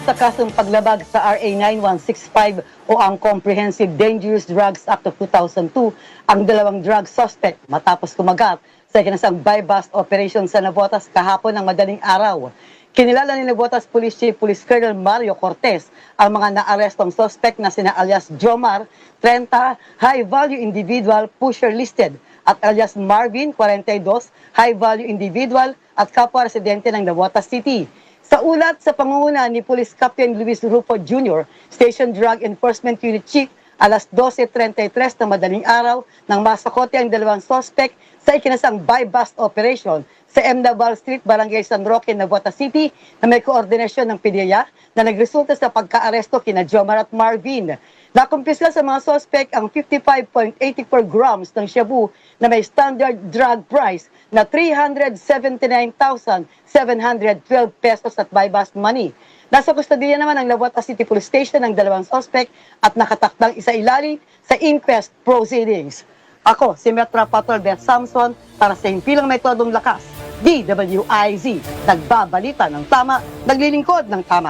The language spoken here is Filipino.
sa kasong paglabag sa RA 9165 o ang Comprehensive Dangerous Drugs Act of 2002 ang dalawang drug suspect matapos kumagat sa ikinasang buy-bust operation sa Navotas kahapon ng madaling araw. Kinilala ni Navotas Police Chief Police Colonel Mario Cortez ang mga naarestong suspect na sina alias Jomar, 30, high-value individual pusher listed at alias Marvin, 42, high-value individual at kapwa residente ng Navotas City. Sa ulat sa pangunguna ni Police Captain Luis Rufo Jr., Station Drug Enforcement Unit Chief, alas 12.33 ng madaling araw nang masakote ang dalawang suspect sa ikinasang buy-bust operation sa M. Naval Street, Barangay San Roque, Navotas City na may koordinasyon ng PDEA na nagresulta sa pagkaaresto kina Jomar at Marvin. Nakumpiska sa mga suspect ang 55.84 grams ng shabu na may standard drug price na 379,712 pesos at buy-bust money. Nasa kustodiya naman ng Navotas City Police Station ang dalawang suspect at nakatakdang isa ilalim sa inquest proceedings. Ako, si Metra Patrol Beth Samson para sa Impilang Metodong Lakas, DWIZ, nagbabalita ng tama, naglilingkod ng tama.